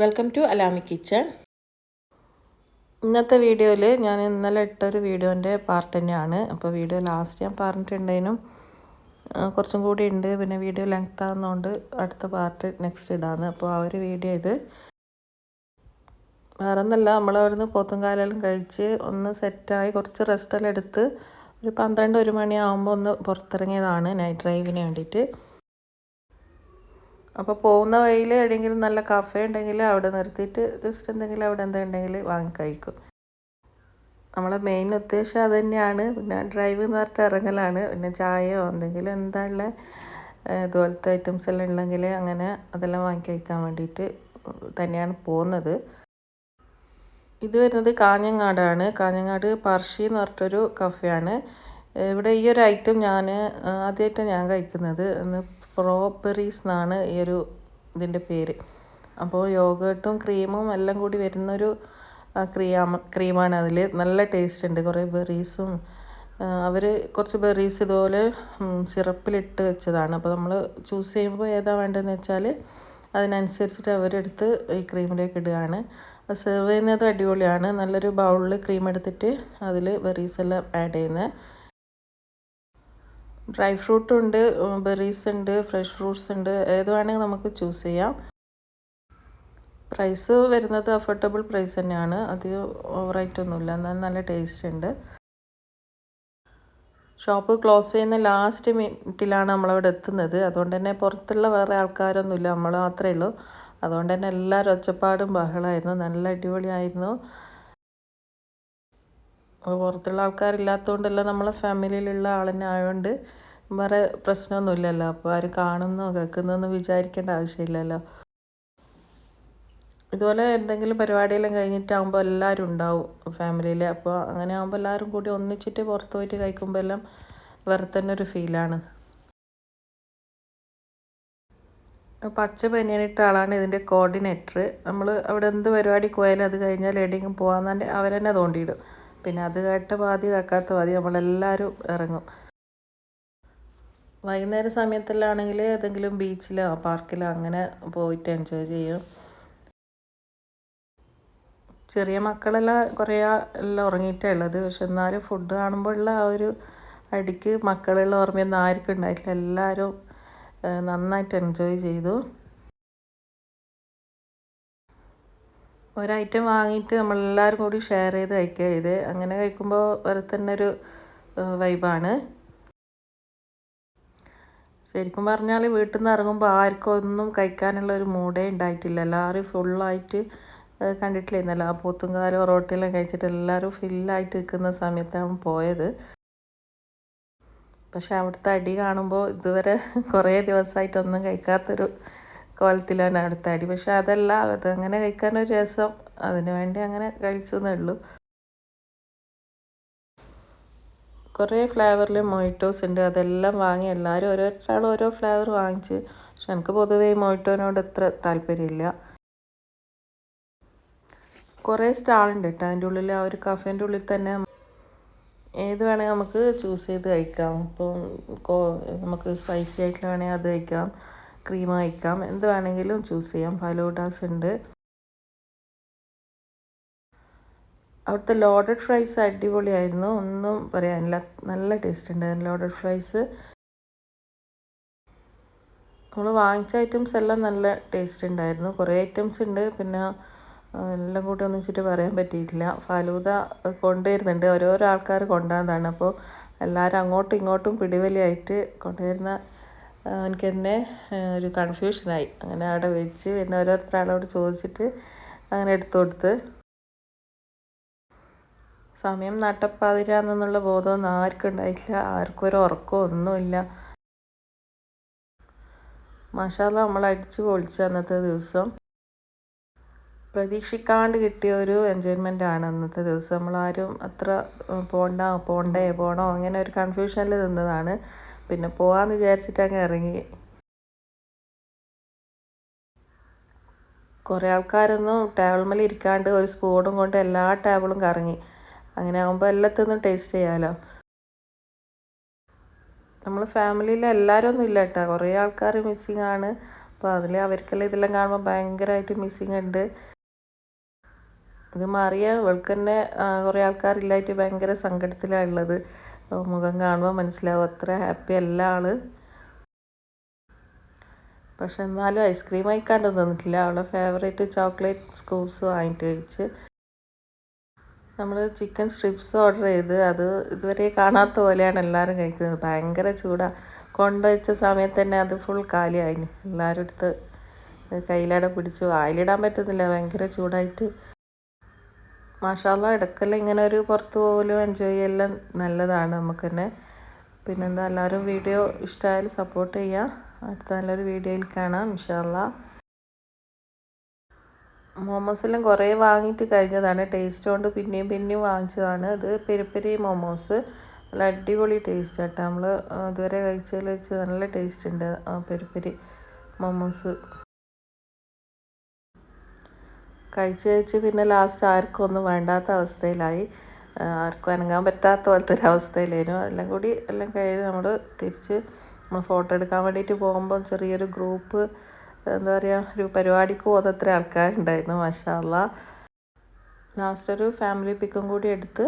Welcome to Alami kitchen ഇന്നത്തെ വീഡിയോയിൽ ഞാൻ ഇന്നലെ ഇട്ടൊരു വീഡിയോന്റെ പാർട്ട് തന്നെയാണ്. അപ്പോൾ വീഡിയോ ലാസ്റ്റ് ഞാൻ പറഞ്ഞിട്ടുണ്ടേനും കുറച്ചും കൂടി ഉണ്ട്. പിന്നെ വീഡിയോ ലെങ്ത് ആകുന്നതുകൊണ്ട് അടുത്ത പാർട്ട് നെക്സ്റ്റ് ഇടാന്ന്. അപ്പോൾ ആ ഒരു വീഡിയോ ഇത്. വേറെ ഒന്നല്ല നമ്മൾ അവിടുന്ന് പോത്തുംകാലെല്ലാം കഴിച്ച് ഒന്ന് സെറ്റായി കുറച്ച് റെസ്റ്റെല്ലാം എടുത്ത് ഒരു പന്ത്രണ്ട് ഒരു മണിയാകുമ്പോൾ ഒന്ന് പുറത്തിറങ്ങിയതാണ്. നൈറ്റ് ഡ്രൈവിന് വേണ്ടിയിട്ട്. അപ്പോൾ പോകുന്ന വഴിയിൽ എവിടെയെങ്കിലും നല്ല കഫേ ഉണ്ടെങ്കിൽ അവിടെ നിർത്തിയിട്ട് ജസ്റ്റ് എന്തെങ്കിലും അവിടെ എന്താ ഉണ്ടെങ്കിൽ വാങ്ങി കഴിക്കും. നമ്മളെ മെയിൻ ഉദ്ദേശം അത് തന്നെയാണ് പിന്നെ ഡ്രൈവ് എന്ന് പറഞ്ഞിട്ട് ഇറങ്ങലാണ്. പിന്നെ ചായയോ എന്തെങ്കിലും എന്താണുള്ള ഇതുപോലത്തെ ഐറ്റംസ് എല്ലാം ഉണ്ടെങ്കിൽ അങ്ങനെ അതെല്ലാം വാങ്ങി കഴിക്കാൻ വേണ്ടിയിട്ട് തന്നെയാണ് പോകുന്നത്. ഇത് വരുന്നത് കാഞ്ഞങ്ങാടാണ്. കാഞ്ഞങ്ങാട് പർഷി എന്ന് പറഞ്ഞിട്ടൊരു കഫയാണ് ഇവിടെ ഈ ഒരു ഐറ്റം ഞാൻ ആദ്യമായിട്ടാണ് ഞാൻ കഴിക്കുന്നത്. എന്ന് പ്രോബെറീസ് എന്നാണ് ഈ ഒരു ഇതിന്റെ പേര്. അപ്പോൾ യോഗട്ടും ക്രീമും എല്ലാം കൂടി വരുന്നൊരു ക്രീം ക്രീമാണ് അതിൽ. നല്ല ടേസ്റ്റ് ഉണ്ട്. കുറേ ബെറീസും അവർ കുറച്ച് ബെറീസ് ഇതുപോലെ സിറപ്പിലിട്ട് വെച്ചതാണ്. അപ്പോൾ നമ്മൾ ചൂസ് ചെയ്യുമ്പോൾ ഏതാ വേണ്ടതെന്ന് വെച്ചാൽ അതിനനുസരിച്ചിട്ട് അവരെടുത്ത് ഈ ക്രീമിലേക്ക് ഇടുകയാണ്. അപ്പോൾ സെർവ് ചെയ്യുന്നത് അടിപൊളിയാണ്. നല്ലൊരു ബൗളിൽ ക്രീം എടുത്തിട്ട് അതിൽ ബെറീസ് എല്ലാം ആഡ് ചെയ്യുന്നത്. ഡ്രൈ ഫ്രൂട്ട് ഉണ്ട് ബെറീസ് ഉണ്ട് ഫ്രഷ് ഫ്രൂട്ട്സ് ഉണ്ട് ഏത് വേണമെങ്കിൽ നമുക്ക് ചൂസ് ചെയ്യാം. പ്രൈസ് വരുന്നത് അഫോർഡബിൾ പ്രൈസ് തന്നെയാണ് അധികം ഓവറായിട്ടൊന്നുമില്ല എന്നാൽ നല്ല ടേസ്റ്റ് ഉണ്ട്. ഷോപ്പ് ക്ലോസ് ചെയ്യുന്ന ലാസ്റ്റ് മിനിറ്റിലാണ് നമ്മളവിടെ എത്തുന്നത് അതുകൊണ്ട് തന്നെ പുറത്തുള്ള വേറെ ആൾക്കാരൊന്നുമില്ല നമ്മൾ മാത്രമേ ഉള്ളൂ. അതുകൊണ്ട് തന്നെ എല്ലാവരും ഒച്ചപ്പാടും ബഹളമായിരുന്നു നല്ല അടിപൊളിയായിരുന്നു. പുറത്തുള്ള ആൾക്കാരില്ലാത്തതുകൊണ്ടല്ല നമ്മളെ ഫാമിലിയിലുള്ള ആളെന്നെ ആയതുകൊണ്ട് വേറെ പ്രശ്നമൊന്നുമില്ലല്ലോ. അപ്പോൾ ആരും കാണുന്നോ കേൾക്കുന്നോ വിചാരിക്കേണ്ട ആവശ്യമില്ലല്ലോ. ഇതുപോലെ എന്തെങ്കിലും പരിപാടിയെല്ലാം കഴിഞ്ഞിട്ടാകുമ്പോൾ എല്ലാവരും ഉണ്ടാവും ഫാമിലിയിൽ അപ്പോൾ അങ്ങനെ ആകുമ്പോൾ എല്ലാവരും കൂടി ഒന്നിച്ചിട്ട് പുറത്ത് പോയിട്ട് കഴിക്കുമ്പോൾ എല്ലാം വേറെ തന്നെ ഒരു ഫീലാണ്. പച്ച പനിയനിട്ട ആളാണ് ഇതിന്റെ കോർഡിനേറ്റർ നമ്മൾ അവിടെ എന്ത് പരിപാടി പോയാലും അത് കഴിഞ്ഞാൽ എവിടെയെങ്കിലും പോകാൻ അവരെന്നെ തോണ്ടിയിടും. പിന്നെ അത് കേട്ട പാതി കേൾക്കാത്ത പാതി നമ്മളെല്ലാവരും ഇറങ്ങും. വൈകുന്നേര സമയത്തിലാണെങ്കിൽ ഏതെങ്കിലും ബീച്ചിലോ പാർക്കിലോ അങ്ങനെ പോയിട്ട് എൻജോയ് ചെയ്യും. ചെറിയ മക്കളെല്ലാം കുറേ എല്ലാം ഉറങ്ങിയിട്ടേ ഉള്ളത്. പക്ഷെ എന്നാലും ഫുഡ് കാണുമ്പോഴുള്ള ആ ഒരു അടിക്ക് മക്കളുള്ള ഓർമ്മയൊന്നും ആർക്കും ഉണ്ടായിട്ടില്ല. എല്ലാവരും നന്നായിട്ട് എൻജോയ് ചെയ്തു. ഒരൈറ്റം വാങ്ങിയിട്ട് നമ്മളെല്ലാവരും കൂടി ഷെയർ ചെയ്ത് കഴിക്കുക. ഇത് അങ്ങനെ കഴിക്കുമ്പോൾ വേറെ തന്നെ ഒരു വൈബാണ് ശരിക്കും പറഞ്ഞാൽ വീട്ടിൽ നിന്ന് ഇറങ്ങുമ്പോൾ ആർക്കും ഒന്നും കഴിക്കാനുള്ള ഒരു മൂഡേ ഉണ്ടായിട്ടില്ല എല്ലാവരും ഫുള്ളായിട്ട് കണ്ടിട്ടില്ലായിരുന്നല്ലോ? ആ പോത്തുംകാലും ഒറോട്ടിയെല്ലാം കഴിച്ചിട്ട് എല്ലാവരും ഫില്ലായിട്ട് നിൽക്കുന്ന സമയത്താണ് പോയത്. പക്ഷെ അവിടുത്തെ അടി കാണുമ്പോൾ ഇതുവരെ കുറേ ദിവസമായിട്ടൊന്നും കഴിക്കാത്തൊരു കോലത്തിലാണ് അവിടുത്തെ അടി. പക്ഷെ അതല്ല അതങ്ങനെ കഴിക്കാനൊരു രസം. അതിനു വേണ്ടി അങ്ങനെ കഴിച്ചു എന്നേ ഉള്ളൂ. കുറേ ഫ്ലേവറിൽ മൊയ്റ്റോസ് ഉണ്ട് അതെല്ലാം വാങ്ങി എല്ലാവരും ഓരോരുത്തരാളും ഓരോ ഫ്ലേവർ വാങ്ങിച്ച്. പക്ഷെ എനിക്ക് പൊതുവേ മൊയ്റ്റോനോട് അത്ര താല്പര്യമില്ല. കുറേ സ്റ്റാളുണ്ട് കേട്ടോ. അതിന്റെ ഉള്ളിൽ ആ ഒരു കഫേന്റെ ഉള്ളിൽ തന്നെ ഏത് വേണമെങ്കിൽ നമുക്ക് ചൂസ് ചെയ്ത് കഴിക്കാം. ഇപ്പം നമുക്ക് സ്പൈസി ആയിട്ടുള്ള വേണമെങ്കിൽ അത് കഴിക്കാം. ക്രീം കഴിക്കാം. എന്ത് വേണമെങ്കിലും ചൂസ് ചെയ്യാം. ഫലൂഡാസ് ഉണ്ട് അവിടുത്തെ ലോഡഡ് ഫ്രൈസ് അടിപൊളിയായിരുന്നു. ഒന്നും പറയാനില്ല. നല്ല ടേസ്റ്റ് ഉണ്ടായിരുന്നു ലോഡഡ് ഫ്രൈസ്. നമ്മൾ വാങ്ങിച്ച ഐറ്റംസ് എല്ലാം നല്ല ടേസ്റ്റ് ഉണ്ടായിരുന്നു. കുറേ ഐറ്റംസ് ഉണ്ട്. പിന്നെ എല്ലാം കൂടി ഒന്നിച്ചിട്ട് പറയാൻ പറ്റിയിട്ടില്ല. ഫലൂദ കൊണ്ടുവരുന്നുണ്ട്. ഓരോരോ ആൾക്കാർ കൊണ്ടുവന്നതാണ്. അപ്പോൾ എല്ലാവരും അങ്ങോട്ടും ഇങ്ങോട്ടും പിടിവലിയായിട്ട് കൊണ്ടുവരുന്ന എനിക്ക് തന്നെ ഒരു കൺഫ്യൂഷനായി അങ്ങനെ അവിടെ വെച്ച് പിന്നെ ഓരോരുത്തരാളോട് ചോദിച്ചിട്ട് അങ്ങനെ എടുത്തു കൊടുത്ത് സമയം നട്ടപ്പാതിരാന്നുള്ള ബോധമൊന്നും ആർക്കും ഉണ്ടായിട്ടില്ല ആർക്കും ഒരു ഉറക്കമോ ഒന്നുമില്ല മഷാല നമ്മൾ അടിച്ചു പൊളിച്ചു അന്നത്തെ ദിവസം. പ്രതീക്ഷിക്കാണ്ട് കിട്ടിയ ഒരു എൻജോയ്മെന്റ് ആണ് അന്നത്തെ ദിവസം. നമ്മൾ ആരും അത്ര പോണ്ട പോണ്ടേ പോണോ അങ്ങനെ ഒരു കൺഫ്യൂഷനിൽ നിന്നതാണ്. പിന്നെ പോകാമെന്ന് വിചാരിച്ചിട്ട് അങ്ങ് ഇറങ്ങി. കുറേ ആൾക്കാരൊന്നും ടേബിൾമേൽ ഇരിക്കാണ്ട് ഒരു സ്പൂണും കൊണ്ട് എല്ലാ ടേബിളും കറങ്ങി. അങ്ങനെ ആകുമ്പോൾ എല്ലാത്തൊന്നും ടേസ്റ്റ് ചെയ്യാമല്ലോ നമ്മൾ ഫാമിലിയിൽ എല്ലാവരും ഒന്നും ഇല്ല കേട്ടോ കുറേ ആൾക്കാർ മിസ്സിങ് ആണ്. അപ്പോൾ അതിൽ അവർക്കെല്ലാം ഇതെല്ലാം കാണുമ്പോൾ ഭയങ്കരമായിട്ട് മിസ്സിങ് ഉണ്ട് ഇത് മാറിയ ഇവൾക്ക് തന്നെ കുറേ ആൾക്കാരില്ലായിട്ട് ഭയങ്കര സങ്കടത്തിലാണ് ഉള്ളത് മുഖം കാണുമ്പോൾ മനസ്സിലാവും അത്ര ഹാപ്പി അല്ല ആൾ. പക്ഷെ എന്നാലും ഐസ്ക്രീം ആയിക്കാണ്ട് തന്നിട്ടില്ല. അവളുടെ ഫേവറേറ്റ് ചോക്ലേറ്റ് സ്കൂപ്സ് വാങ്ങിട്ട് കഴിച്ച്. നമ്മൾ ചിക്കൻ സ്ട്രിപ്സ് ഓർഡർ ചെയ്ത് അത് ഇതുവരെ കാണാത്ത പോലെയാണ് എല്ലാവരും കഴിക്കുന്നത്. ഭയങ്കര ചൂടാണ് കൊണ്ടുവച്ച സമയത്ത് തന്നെ അത് ഫുൾ കാലിയായി എല്ലാവരും അടുത്ത് കയ്യിലടെ പിടിച്ച് വായിലിടാൻ പറ്റുന്നില്ല. ഭയങ്കര ചൂടായിട്ട്. മാഷാല്ല ഇടയ്ക്കെല്ലാം ഇങ്ങനെ ഒരു പുറത്ത് പോകലും എൻജോയ് ചെയ്യലും നല്ലതാണ് നമുക്ക് തന്നെ. പിന്നെന്താ എല്ലാവരും വീഡിയോ ഇഷ്ടമായാലും സപ്പോർട്ട് ചെയ്യുക അടുത്ത നല്ലൊരു വീഡിയോയിൽ കാണാം. ഇൻഷാല്ല മോമോസെല്ലാം കുറേ വാങ്ങിയിട്ട് കഴിഞ്ഞതാണ്. ടേസ്റ്റ് കൊണ്ട് പിന്നെയും പിന്നെയും വാങ്ങിച്ചതാണ്. ഇത് പെരിപ്പെരി മോമോസ്. നല്ല അടിപൊളി ടേസ്റ്റ് കേട്ടോ നമ്മൾ ഇതുവരെ കഴിച്ചതിൽ വെച്ച് നല്ല ടേസ്റ്റ് ഉണ്ട് പെരിപ്പെരി മോമോസ്. കഴിച്ച് കഴിച്ച് പിന്നെ ലാസ്റ്റ് ആർക്കും ഒന്നും വേണ്ടാത്ത അവസ്ഥയിലായി. ആർക്കും അനങ്ങാൻ പറ്റാത്ത പോലത്തെ ഒരു അവസ്ഥയിലായിരുന്നു. എല്ലാം കൂടി എല്ലാം കഴിഞ്ഞ് നമ്മൾ തിരിച്ച് നമ്മൾ ഫോട്ടോ എടുക്കാൻ വേണ്ടിയിട്ട് പോകുമ്പോൾ ചെറിയൊരു ഗ്രൂപ്പ് എന്താ പറയുക ഒരു പരിപാടിക്ക് പോകുന്ന അത്ര ആൾക്കാരുണ്ടായിരുന്നു മാഷാല്ല ലാസ്റ്റ് ഒരു ഫാമിലി പിക്കും കൂടി എടുത്ത്